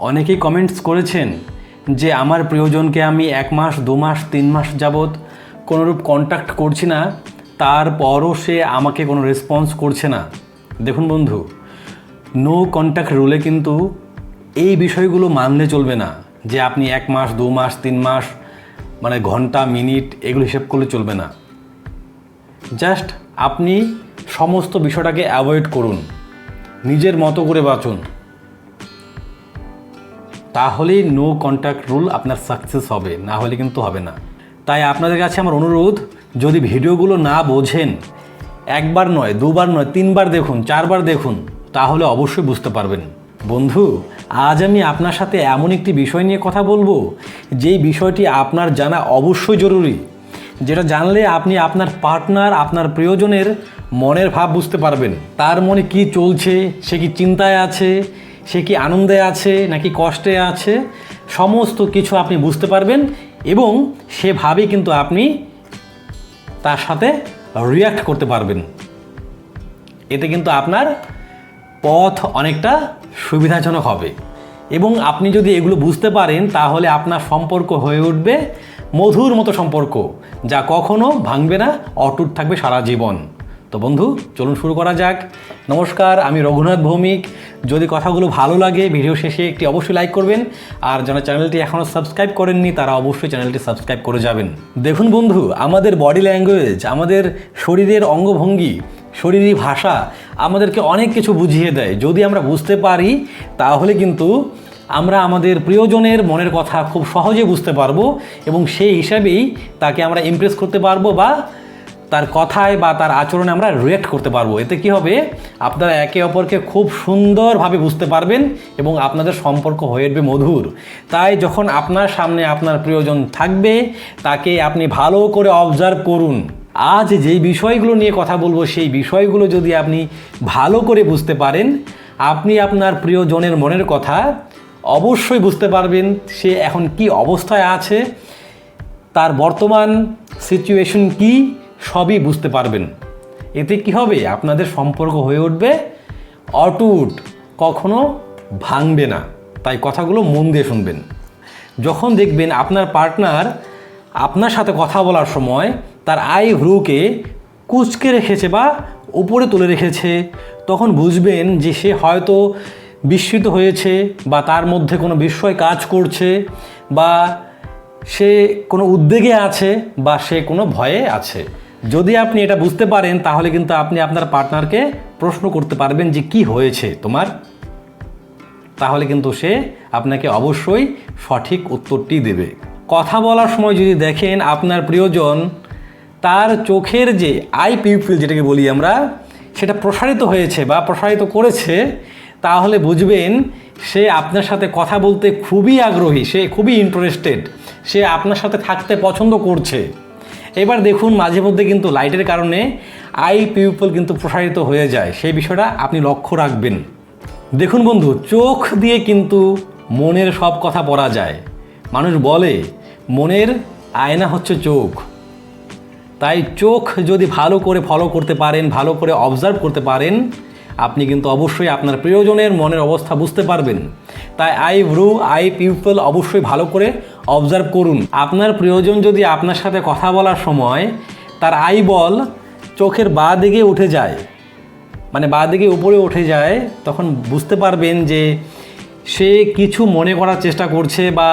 অনেকেই কমেন্টস করেছেন যে আমার প্রিয়জনকে আমি এক মাস, দু মাস, তিন মাস যাবৎ কোনোরূপ কন্ট্যাক্ট করছি না, তারপরও সে আমাকে কোনো রেসপন্স করছে না। দেখুন বন্ধু নো কন্ট্যাক্ট রুলে কিন্তু এই বিষয়গুলো মানলে চলবে না যে আপনি এক মাস, দু মাস, তিন মাস মানে ঘণ্টা, মিনিট এগুলো হিসেব করলে চলবে না। জাস্ট আপনি সমস্ত বিষয়টাকে অ্যাভয়েড করুন। নিজের মতো করে বাঁচুন। তাহলেই নো কন্ট্যাক্ট রুল আপনার সাকসেস হবে, না হলে কিন্তু হবে না। তাই আপনাদের কাছে আমার অনুরোধ, যদি ভিডিওগুলো না বোঝেন, একবার নয়, দুবার নয়, তিনবার দেখুন, চারবার দেখুন, তাহলে অবশ্যই বুঝতে পারবেন। বন্ধু, আজ আমি আপনার সাথে এমন একটি বিষয় নিয়ে কথা বলব, যেই বিষয়টি আপনার জানা অবশ্যই জরুরি, যেটা জানলে আপনি আপনার পার্টনার আপনার প্রিয়জনের মনের ভাব বুঝতে পারবেন। তার মনে কি চলছে, সে কি চিন্তায় আছে সে কি আনন্দে আছে, নাকি কষ্টে আছে, সমস্ত কিছু আপনি বুঝতে পারবেন এবং সেভাবেই কিন্তু আপনি তার সাথে রিয়াক্ট করতে পারবেন। এতে কিন্তু আপনার পথ অনেকটা সুবিধাজনক হবে। এবং আপনি যদি এগুলো বুঝতে পারেন, তাহলে আপনার সম্পর্ক হয়ে উঠবে মধুর মতো সম্পর্ক, যা কখনো ভাঙবে না, অটুট থাকবে সারা জীবন। তো বন্ধু, চলুন শুরু করা যাক। নমস্কার, আমি রঘুনাথ ভৌমিক। যদি কথাগুলো ভালো লাগে, ভিডিও শেষে একটি অবশ্যই লাইক করবেন। আর যারা চ্যানেলটি এখনও সাবস্ক্রাইব করেননি, তারা অবশ্যই চ্যানেলটি সাবস্ক্রাইব করে যাবেন। দেখুন বন্ধু, আমাদের বডি ল্যাঙ্গুয়েজ আমাদের শরীরের অঙ্গভঙ্গি, শরীরী ভাষা আমাদেরকে অনেক কিছু বুঝিয়ে দেয়। যদি আমরা বুঝতে পারি, তাহলে কিন্তু আমরা আমাদের প্রিয়জনের মনের কথা খুব সহজে বুঝতে পারব এবং সেই হিসাবেই তাকে আমরা ইমপ্রেস করতে পারব বা তার কথায় বা তার আচরণে আমরা রিয়েক্ট করতে পারব। এতে কি হবে? আপনারা একে অপরকে খুব সুন্দরভাবে বুঝতে পারবেন এবং আপনাদের সম্পর্ক হয়ে উঠবে মধুর। তাই যখন আপনার সামনে আপনার প্রিয়জন থাকবে, তাকে আপনি ভালো করে অবজার্ভ করুন। আজ যেই বিষয়গুলো নিয়ে কথা বলব, সেই বিষয়গুলো যদি আপনি ভালো করে বুঝতে পারেন, আপনি আপনার প্রিয়জনের মনের কথা অবশ্যই বুঝতে পারবেন সে এখন কি অবস্থায় আছে, তার বর্তমান সিচুয়েশন কি সবই বুঝতে পারবেন। এতে কি হবে? আপনাদের সম্পর্ক হয়ে উঠবে। অটুট, কখনো ভাঙবে না। তাই কথাগুলো মন দিয়ে শুনবেন। যখন দেখবেন আপনার পার্টনার আপনার সাথে কথা বলার সময় তার আই ভ্রুকে কুচকে রেখেছে বা উপরে তুলে রেখেছে, তখন বুঝবেন যে সে হয়তো বিস্মিত হয়েছে বা তার মধ্যে কোনো বিস্ময় কাজ করছে বা সে কোনো উদ্বেগে আছে বা সে কোনো ভয়ে আছে। যদি আপনি এটা বুঝতে পারেন, তাহলে কিন্তু আপনি আপনার পার্টনারকে প্রশ্ন করতে পারবেন যে কি হয়েছে তোমার। তাহলে কিন্তু সে আপনাকে অবশ্যই সঠিক উত্তরটি দেবে। কথা বলার সময় যদি দেখেন আপনার প্রিয়জন, তার চোখের যে আই পিউপিল যেটাকে বলি আমরা, সেটা প্রসারিত হয়েছে বা প্রসারিত করেছে, তাহলে বুঝবেন সে আপনার সাথে কথা বলতে খুবই আগ্রহী, সে খুবই ইন্টারেস্টেড সে আপনার সাথে থাকতে পছন্দ করছে। এবার দেখুন মাঝে মধ্যে কিন্তু লাইটের কারণে আই পিউপল কিন্তু প্রসারিত হয়ে যায়। সেই বিষয়টা আপনি লক্ষ্য রাখবেন। দেখুন বন্ধু, চোখ দিয়ে কিন্তু মনের সব কথা পড়া যায়। মানুষ বলে, মনের আয়না হচ্ছে চোখ। তাই চোখ যদি ভালো করে ফলো করতে পারেন, ভালো করে অবজার্ভ করতে পারেন আপনি কিন্তু অবশ্যই আপনার প্রিয়জনের মনের অবস্থা বুঝতে পারবেন। তাই আই ভ্রু আই পিউপল অবশ্যই ভালো করে অবজার্ভ করুন। আপনার প্রিয়জন যদি আপনার সাথে কথা বলার সময় তার আই বল চোখের বা দিকে উঠে যায় মানে বা দিকে উপরে উঠে যায়, তখন বুঝতে পারবেন যে সে কিছু মনে করার চেষ্টা করছে বা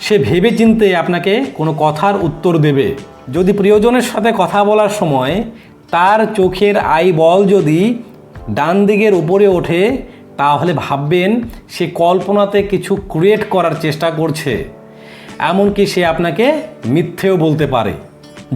সে ভেবে চিনতে আপনাকে কোনো কথার উত্তর দেবে। যদি প্রিয়জনের সাথে কথা বলার সময় তার চোখের আই বল যদি ডান দিকের উপরে ওঠে, তাহলে ভাববেন সে কল্পনাতে কিছু ক্রিয়েট করার চেষ্টা করছে। এমনকি সে আপনাকে মিথ্যেও বলতে পারে।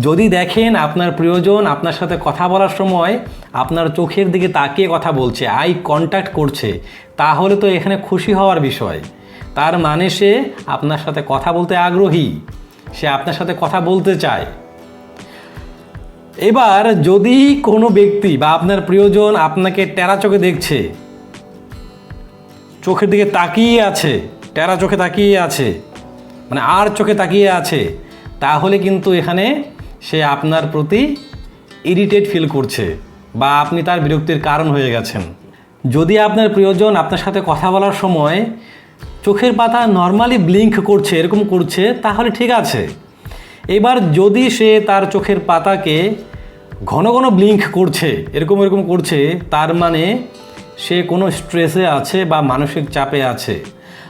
যদি দেখেন আপনার প্রিয়জন আপনার সাথে কথা বলার সময় আপনার চোখের দিকে তাকিয়ে কথা বলছে, আই কন্ট্যাক্ট করছে, তাহলে তো এখানে খুশি হওয়ার বিষয়। তার মানে সে আপনার সাথে কথা বলতে আগ্রহী। সে আপনার সাথে কথা বলতে চায়। এবার যদি কোনো ব্যক্তি বা আপনার প্রিয়জন আপনাকে টেরা চোখে দেখছে, চোখের দিকে তাকিয়ে আছে, টেরা চোখে তাকিয়ে আছে মানে আর চোখে তাকিয়ে আছে, তাহলে কিন্তু এখানে সে আপনার প্রতি ইরিটেট ফিল করছে বা আপনি তার বিরক্তির কারণ হয়ে গেছেন। যদি আপনার প্রিয়জন আপনার সাথে কথা বলার সময় চোখের পাতা নর্মালি ব্লিঙ্ক করছে, এরকম করছে, তাহলে ঠিক আছে। এবার যদি সে তার চোখের পাতাকে ঘন ঘন ব্লিঙ্ক করছে, এরকম এরকম করছে, তার মানে সে কোনো স্ট্রেসে আছে বা মানসিক চাপে আছে।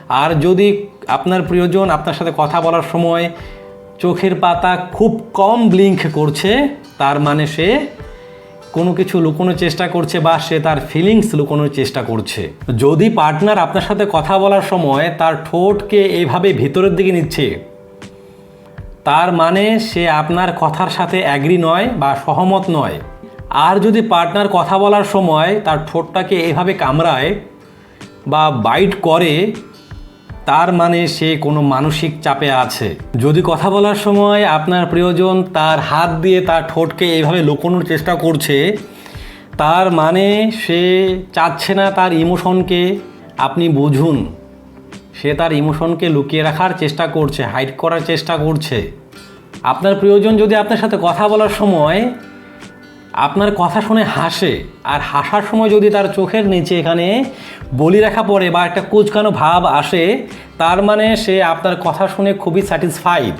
আর যদি আপনার প্রিয়জন আপনার সাথে কথা বলার সময় চোখের পাতা খুব কম ব্লিঙ্ক করছে, তার মানে সে কোনো কিছু লুকোনোর চেষ্টা করছে বা সে তার ফিলিংস লুকোনোর চেষ্টা করছে। যদি পার্টনার আপনার সাথে কথা বলার সময় তার ঠোঁটকে এইভাবে ভিতরের দিকে নিচ্ছে তার মানে সে আপনার কথার সাথে অ্যাগ্রি নয় বা সহমত নয়। আর যদি পার্টনার কথা বলার সময় তার ঠোঁটটাকে এভাবে কামড়ায় বা বাইট করে, তার মানে সে কোনো মানসিক চাপে আছে। যদি কথা বলার সময় আপনার প্রিয়জন তার হাত দিয়ে তার ঠোঁটকে এভাবে লুকোনোর চেষ্টা করছে, তার মানে সে চাচ্ছে না তার ইমোশনকে আপনি বুঝুন। সে তার ইমোশনকে লুকিয়ে রাখার চেষ্টা করছে হাইড করার চেষ্টা করছে। আপনার প্রিয়জন যদি আপনার সাথে কথা বলার সময় আপনার কথা শুনে হাসে, আর হাসার সময় যদি তার চোখের নিচে এখানে বলি রাখা পড়ে বা একটা কুচকানো ভাব আসে, তার মানে সে আপনার কথা শুনে খুবই স্যাটিসফাইড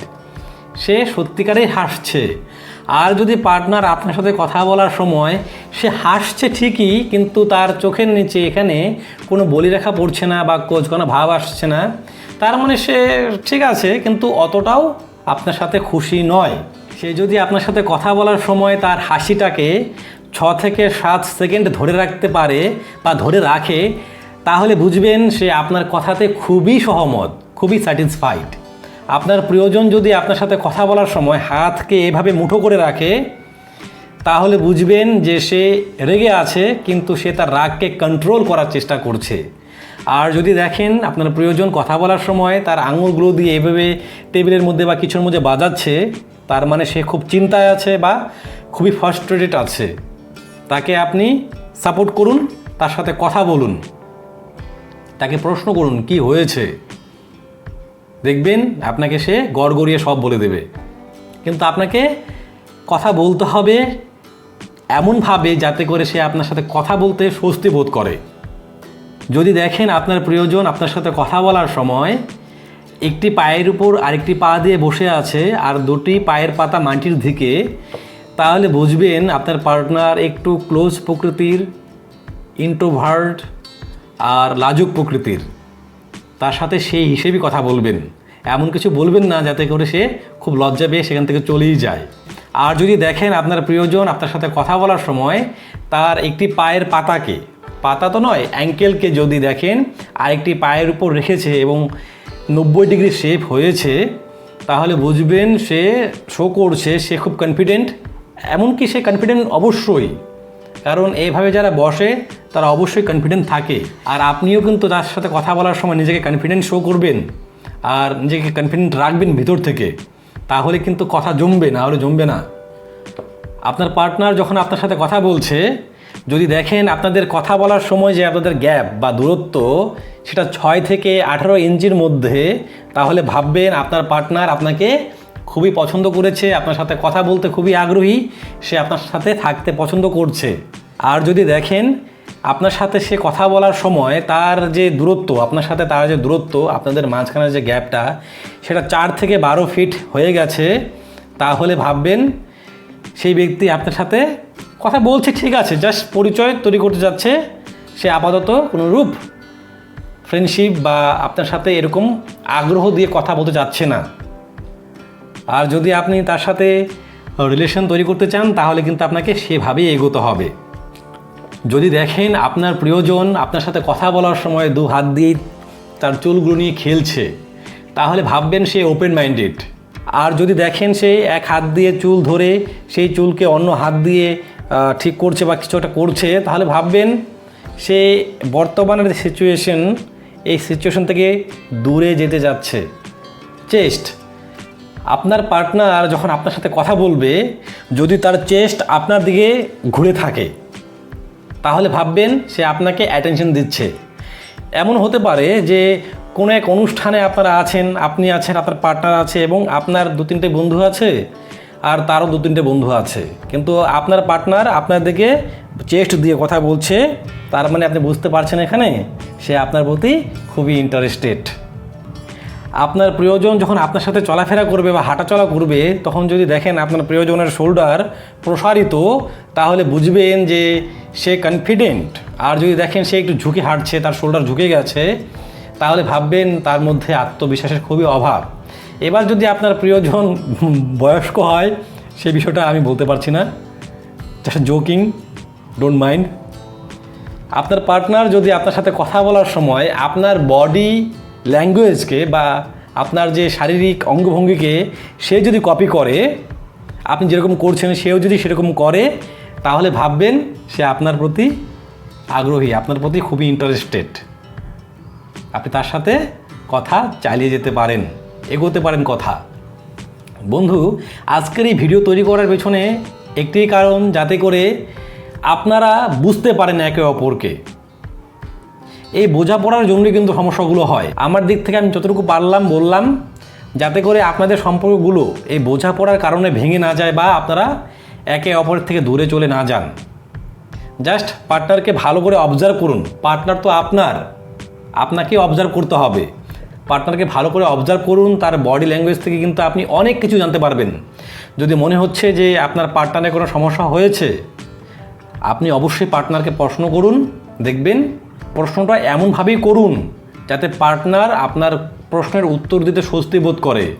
সে সত্যিকারেই হাসছে। আর যদি পার্টনার আপনার সাথে কথা বলার সময় সে হাসছে ঠিকই, কিন্তু তার চোখের নিচে এখানে কোনো বলি রেখা পড়ছে না বা কোচ কোনো ভাব আসছে না, তার মানে সে ঠিক আছে, কিন্তু অতটাও আপনার সাথে খুশি নয়। সে যদি আপনার সাথে কথা বলার সময় তার হাসিটাকে ছ থেকে সাত সেকেন্ড ধরে রাখতে পারে বা ধরে রাখে, তাহলে বুঝবেন সে আপনার কথাতে খুবই সহমত, খুবই স্যাটিসফাইড আপনার প্রিয়জন যদি আপনার সাথে কথা বলার সময় হাতকে এভাবে মুঠো করে রাখে, তাহলে বুঝবেন যে সে রেগে আছে, কিন্তু সে তার রাগকে কন্ট্রোল করার চেষ্টা করছে। আর যদি দেখেন আপনার প্রিয়জন কথা বলার সময় তার আঙুলগুলো দিয়ে এভাবে টেবিলের মধ্যে বা কিছুর মধ্যে বাজাচ্ছে, তার মানে সে খুব চিন্তায় আছে বা খুবই ফার্স্ট্রেটেড আছে। তাকে আপনি সাপোর্ট করুন, তার সাথে কথা বলুন। তাকে প্রশ্ন করুন, কি হয়েছে? দেখবেন আপনাকে সে গড়গড়িয়ে সব বলে দেবে। কিন্তু আপনাকে কথা বলতে হবে এমনভাবে যাতে করে সে আপনার সাথে কথা বলতে স্বস্তি বোধ করে। যদি দেখেন আপনার প্রিয়জন আপনার সাথে কথা বলার সময় একটি পায়ের উপর আরেকটি পা দিয়ে বসে আছে আর দুটি পায়ের পাতা মাটির দিকে, তাহলে বুঝবেন আপনার পার্টনার একটু ক্লোজ প্রকৃতির ইন্ট্রোভার্ট আর লাজুক প্রকৃতির। তার সাথে সেই হিসেবেই কথা বলবেন। এমন কিছু বলবেন না যাতে করে সে খুব লজ্জা পেয়ে সেখান থেকে চলেই যায়। আর যদি দেখেন আপনার প্রিয়জন আপনার সাথে কথা বলার সময় তার একটি পায়ের পাতাকে, পাতা তো নয় অ্যাঙ্কেলকে যদি দেখেন আরেকটি পায়ের উপর রেখেছে এবং নব্বই ডিগ্রি শেপ হয়েছে, তাহলে বুঝবেন সে শো করছে, সে খুব কনফিডেন্ট এমনকি সে কনফিডেন্ট অবশ্যই। কারণ এইভাবে যারা বসে, তারা অবশ্যই কনফিডেন্ট থাকে। আর আপনিও কিন্তু তার সাথে কথা বলার সময় নিজেকে কনফিডেন্ট শো করবেন আর নিজেকে কনফিডেন্ট রাখবেন ভিতর থেকে। তাহলে কিন্তু কথা জমবে, না হলে জমবে না। আপনার পার্টনার যখন আপনার সাথে কথা বলছে, যদি দেখেন আপনাদের কথা বলার সময় যে আপনাদের গ্যাপ বা দূরত্ব, সেটা ছয় থেকে আঠারো ইঞ্চির মধ্যে, তাহলে ভাববেন আপনার পার্টনার আপনাকে খুবই পছন্দ করেছে, আপনার সাথে কথা বলতে খুবই আগ্রহী, সে আপনার সাথে থাকতে পছন্দ করছে। আর যদি দেখেন, আপনার সাথে সে কথা বলার সময় তার যে দূরত্ব, আপনার সাথে তার যে দূরত্ব, আপনাদের মাঝখানের যে গ্যাপটা, সেটা চার থেকে বারো ফিট হয়ে গেছে, তাহলে ভাববেন সেই ব্যক্তি আপনার সাথে কথা বলছে, ঠিক আছে, জাস্ট পরিচয় তৈরি করতে যাচ্ছে, সে আপাতত কোনো রূপ ফ্রেন্ডশিপ বা আপনার সাথে এরকম আগ্রহ দিয়ে কথা বলতে যাচ্ছে না। আর যদি আপনি তার সাথে রিলেশন তৈরি করতে চান, তাহলে কিন্তু আপনাকে সেভাবেই এগোতে হবে। যদি দেখেন আপনার প্রিয়জন আপনার সাথে কথা বলার সময় দু হাত দিয়ে তার চুলগুলো নিয়ে খেলছে, তাহলে ভাববেন সে ওপেন মাইন্ডেড আর যদি দেখেন সে এক হাত দিয়ে চুল ধরে সেই চুলকে অন্য হাত দিয়ে ঠিক করছে বা কিছু একটা করছে, তাহলে ভাববেন সে বর্তমানের সিচুয়েশন এই সিচুয়েশন থেকে দূরে যেতে যাচ্ছে। চেস্ট আপনার পার্টনার যখন আপনার সাথে কথা বলবে, যদি তার চেস্ট আপনার দিকে ঘুরে থাকে, তাহলে ভাববেন সে আপনাকে অ্যাটেনশন দিচ্ছে। এমন হতে পারে যে কোনো এক অনুষ্ঠানে আপনারা আছেন, আপনি আছেন, আপনার পার্টনার আছে এবং আপনার দু তিনটে বন্ধু আছে আর তারও দু তিনটে বন্ধু আছে। কিন্তু আপনার পার্টনার আপনার দিকে চেস্ট দিয়ে কথা বলছে, তার মানে আপনি বুঝতে পারছেন এখানে, সে আপনার প্রতি খুবই ইন্টারেস্টেড আপনার প্রিয়জন যখন আপনার সাথে চলাফেরা করবে বা হাঁটাচলা করবে, তখন যদি দেখেন আপনার প্রিয়জনের শোল্ডার প্রসারিত, তাহলে বুঝবেন যে সে কনফিডেন্ট আর যদি দেখেন সে একটু ঝুঁকে হাঁটছে, তার শোল্ডার ঝুঁকে গেছে, তাহলে ভাববেন তার মধ্যে আত্মবিশ্বাসের খুবই অভাব। এবার যদি আপনার প্রিয়জন বয়স্ক হয় সেই বিষয়টা আমি বলতে পারছি না। জাস্ট জোকিং ডোন্ট মাইন্ড আপনার পার্টনার যদি আপনার সাথে কথা বলার সময় আপনার বডি ল্যাঙ্গুয়েজকে বা আপনার যে শারীরিক অঙ্গভঙ্গিকে সে যদি কপি করে, আপনি যেরকম করছেন, সেও যদি সেরকম করে, তাহলে ভাববেন সে আপনার প্রতি আগ্রহী, আপনার প্রতি খুবই ইন্টারেস্টেড আপনি তার সাথে কথা চালিয়ে যেতে পারেন, এগোতে পারেন কথা। বন্ধু, আজকের এই ভিডিও তৈরি করার পেছনে একটি কারণ যাতে করে আপনারা বুঝতে পারেন একে অপরকে। এই বোঝাপড়ার জন্যই কিন্তু সমস্যাগুলো হয়। আমার দিক থেকে আমি যতটুকু পারলাম, বললাম, যাতে করে আপনাদের সম্পর্কগুলো এই বোঝাপড়ার কারণে ভেঙে না যায় বা আপনারা একে অপরের থেকে দূরে চলে না যান। জাস্ট পার্টনারকে ভালো করে অবজার্ভ করুন। পার্টনার তো আপনার আপনাকে অবজার্ভ করতে হবে। পার্টনারকে ভালো করে অবজার্ভ করুন, তার বডি ল্যাঙ্গুয়েজ থেকে কিন্তু আপনি অনেক কিছু জানতে পারবেন। যদি মনে হচ্ছে যে আপনার পার্টনারে কোনো সমস্যা হয়েছে, আপনি অবশ্যই পার্টনারকে প্রশ্ন করুন, দেখবেন প্রশ্নটা এমনভাবেই করুন যাতে পার্টনার আপনার প্রশ্নের উত্তর দিতে স্বস্তি বোধ করে।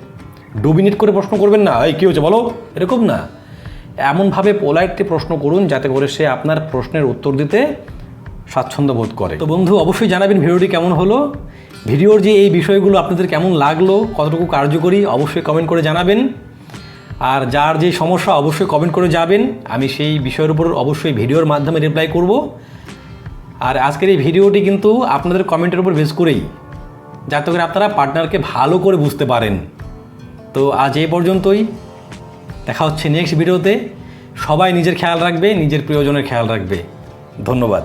ডোমিনেট করে প্রশ্ন করবেন না। এই, কী হচ্ছে বলো? এরকম না। এমনভাবে পোলাইটলি প্রশ্ন করুন যাতে করে সে আপনার প্রশ্নের উত্তর দিতে স্বাচ্ছন্দ্য বোধ করে। তো বন্ধু, অবশ্যই জানাবেন ভিডিওটি কেমন হলো। ভিডিওর যে এই বিষয়গুলো আপনাদের কেমন লাগল, কতটুকু কার্যকরী, অবশ্যই কমেন্ট করে জানাবেন। আর যার যে সমস্যা, অবশ্যই কমেন্ট করে যাবেন। আমি সেই বিষয়ের উপর অবশ্যই ভিডিওর মাধ্যমে রিপ্লাই করব। আর আজকের এই ভিডিওটি কিন্তু আপনাদের কমেন্টের উপর বেস করেই, যাতে করে আপনারা পার্টনারকে ভালো করে বুঝতে পারেন। তো আজ এই পর্যন্তই। দেখা হচ্ছে নেক্সট ভিডিওতে। সবাই নিজের খেয়াল রাখবে, নিজের প্রিয়জনের খেয়াল রাখবে। ধন্যবাদ।